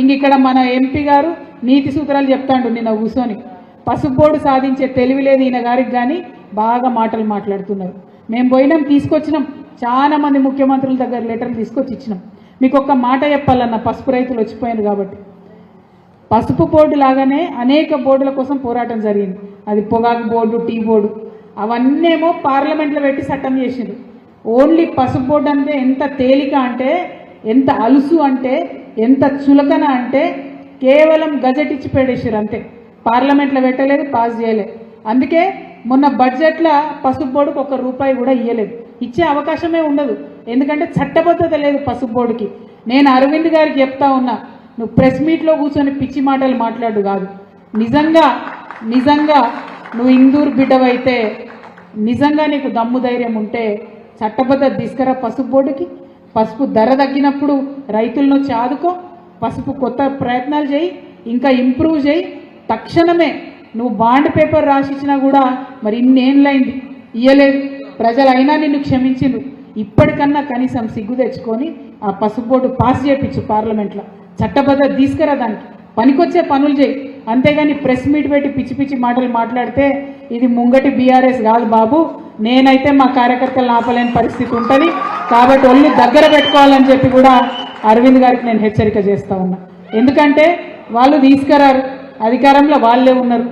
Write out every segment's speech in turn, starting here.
ఇంక ఇక్కడ మన ఎంపీ గారు నీతి సూత్రాలు చెప్తాండు నిన్న కూర్చొని పసుపోడు సాధించే తెలివి లేదు ఈయన గారికి కానీ బాగా మాటలు మాట్లాడుతున్నారు. మేము పోయినాం తీసుకొచ్చినాం. చాలా మంది ముఖ్యమంత్రుల దగ్గర లెటర్లు తీసుకొచ్చి ఇచ్చినాం. మీకు ఒక్క మాట చెప్పాలన్న పసుపు రైతులు వచ్చిపోయారు కాబట్టి. పసుపు బోర్డు లాగానే అనేక బోర్డుల కోసం పోరాటం జరిగింది. అది పొగాకు బోర్డు టీ బోర్డు. అవన్నేమో పార్లమెంట్లో పెట్టి చట్టం చేసింది ఓన్లీ పసుపు బోర్డు అంటే ఎంత తేలిక అంటే ఎంత అలుసు అంటే ఎంత చులకన అంటే కేవలం గజెట్ ఇచ్చి పెడేసారు అంతే. పార్లమెంట్లో పెట్టలేదు పాస్ చేయలేదు. అందుకే మొన్న బడ్జెట్లో పసుపు బోర్డుకు ఒక రూపాయి కూడా ఇవ్వలేదు ఇచ్చే అవకాశమే ఉండదు. ఎందుకంటే చట్టబద్ధత లేదు పసుపు బోర్డుకి. నేను అరవింద్ గారికి చెప్తా ఉన్నా నువ్వు ప్రెస్ మీట్లో కూర్చొని పిచ్చి మాటలు మాట్లాడు కాదు. నిజంగా నిజంగా నువ్వు ఇందూరు బిడ్డవైతే నిజంగా నీకు దమ్ము ధైర్యం ఉంటే చట్టబద్ధత తీసుకురా పసుపు బోర్డుకి? పసుపు ధర తగ్గినప్పుడు రైతులను చాదుకో పసుపు కొత్త ప్రయత్నాలు చేయి ఇంకా ఇంప్రూవ్ చేయి. తక్షణమే నువ్వు బాండ్ పేపర్ రాసిచ్చినా కూడా మరి ఇన్నేళ్ళైంది ఇయ్యలేదు. ప్రజలు అయినా నిన్ను క్షమించిండు ఇప్పటికన్నా కనీసం సిగ్గు తెచ్చుకొని ఆ పసుపు బోర్డు పాస్ చేయించు పార్లమెంట్లో. చట్టబద్ధ తీసుకురా దానికి. పనికొచ్చే పనులు చేయి. అంతేగాని ప్రెస్ మీట్ పెట్టి పిచ్చి పిచ్చి మాటలు మాట్లాడితే ఇది ముంగటి బీఆర్ఎస్ కాదు బాబు. నేనైతే మా కార్యకర్తలు ఆపలేని పరిస్థితి ఉంటుంది. కాబట్టి ఒళ్ళు దగ్గర పెట్టుకోవాలని చెప్పి కూడా అరవింద్ గారికి నేను హెచ్చరిక చేస్తా ఉన్నా. ఎందుకంటే వాళ్ళు తీసుకురారు. అధికారంలో వాళ్ళే ఉన్నారు.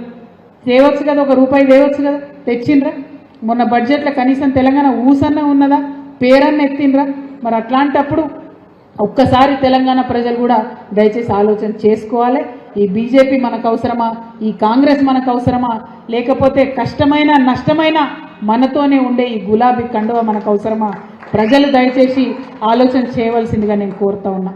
చేయవచ్చు కదా ఒక రూపాయి చేయవచ్చు కదా తెచ్చిండ్రా? మొన్న బడ్జెట్లో కనీసం తెలంగాణ ఊసన్న ఉన్నదా? పేరన్న ఎత్తిండ్రా? మరి అట్లాంటప్పుడు ఒక్కసారి తెలంగాణ ప్రజలు కూడా దయచేసి ఆలోచన చేసుకోవాలి. ఈ బీజేపీ మనకు అవసరమా? ఈ కాంగ్రెస్ మనకు అవసరమా? లేకపోతే కష్టమైన నష్టమైన మనతోనే ఉండే ఈ గులాబీ కండువ మనకు అవసరమా? ప్రజలు దయచేసి ఆలోచన చేయవలసిందిగా నేను కోరుతా ఉన్నా.